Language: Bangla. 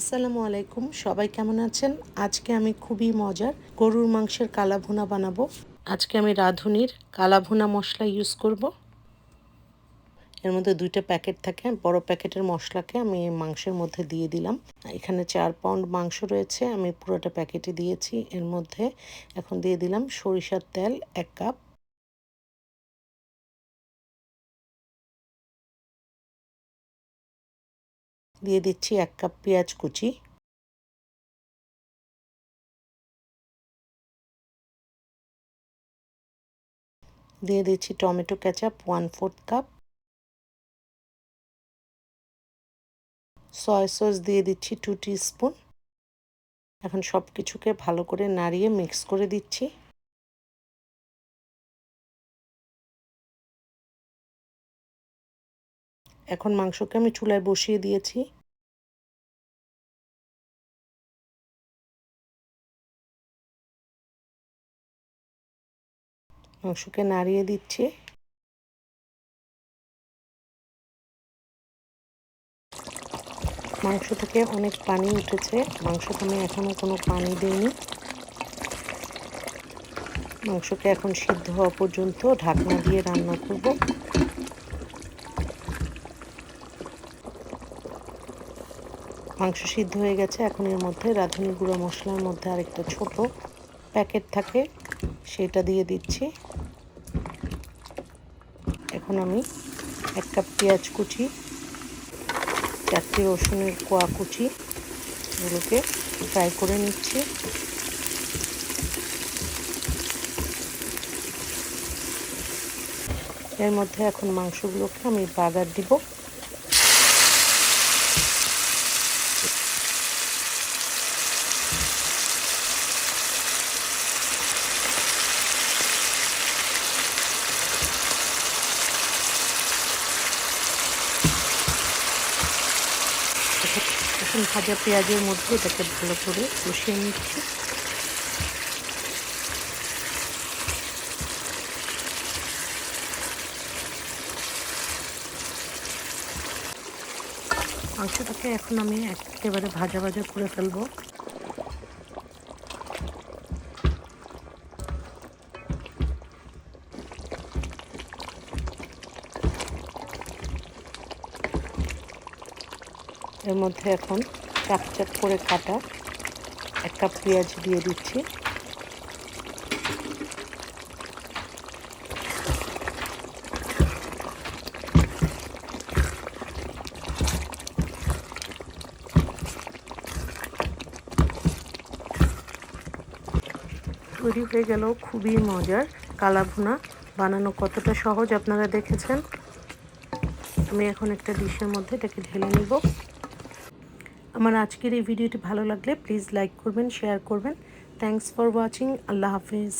আসসালামু আলাইকুম, সবাই কেমন আছেন? আজকে আমি খুবই মজার গরুর মাংসের কালা ভুনা বানাবো। আজকে আমি রাঁধুনির কালা ভুনা মশলা ইউজ করব। এর মধ্যে দুইটা প্যাকেট থাকে, বড় প্যাকেটের মশলাকে আমি মাংসের মধ্যে দিয়ে দিলাম। এখানে চার পাউন্ড মাংস রয়েছে, আমি পুরোটা প্যাকেটে দিয়েছি। এর মধ্যে এখন দিয়ে দিলাম সরিষার তেল এক কাপ দিয়ে দিচ্ছি এক কাপ পেঁয়াজ কুচি। দিয়ে দিচ্ছি tomato ketchup one fourth cup soya sauce দিয়ে দিচ্ছি টু স্পুন এখন সব কিছুকে ভালো করে নাড়িয়ে মিক্স করে দিচ্ছি। এখন মাংসকে আমি চুলায় বসিয়ে দিয়েছি। মাংসকে নাড়িয়ে দিচ্ছি। মাংস থেকে অনেক পানি উঠেছে। মাংসতে আমি এখনও কোনো পানি দিইনি। মাংসকে এখন সিদ্ধ হওয়া পর্যন্ত ঢাকনা দিয়ে রান্না করব। মাংস সিদ্ধ হয়ে গেছে। এখন এর মধ্যে রাঁধুনি গুঁড়ো মশলার মধ্যে আরেকটা ছোট প্যাকেট থাকে, সেটা দিয়ে দিচ্ছি। এখন আমি এক কাপ পেঁয়াজ কুচি, চারটি রসুনের কোয়া কুচি এগুলোকে ফ্রাই করে নিচ্ছি। এর মধ্যে এখন মাংসগুলোকে আমি বাগার দিব। এখন ভাজা পেঁয়াজের মধ্যে এটাকে ভালো করে কষিয়ে নিচ্ছি। মাংসটাকে এখন আমি একেবারে ভাজা ভাজা করে ফেলব। এর মধ্যে এখন চাক চাক করে কাটা। এক কাপ পেঁয়াজ দিয়ে দিচ্ছি। তৈরি হয়ে গেল খুবই মজার কালা ভুনা। বানানো কতটা সহজ আপনারা দেখেছেন। আমি এখন একটা ডিশের মধ্যে এটাকে ঢেলে নিব। আমার আজকের এই ভিডিওটি ভালো লাগলে প্লিজ লাইক করবেন শেয়ার করবেন. থ্যাংকস ফর ওয়াচিং আল্লাহ হাফিজ।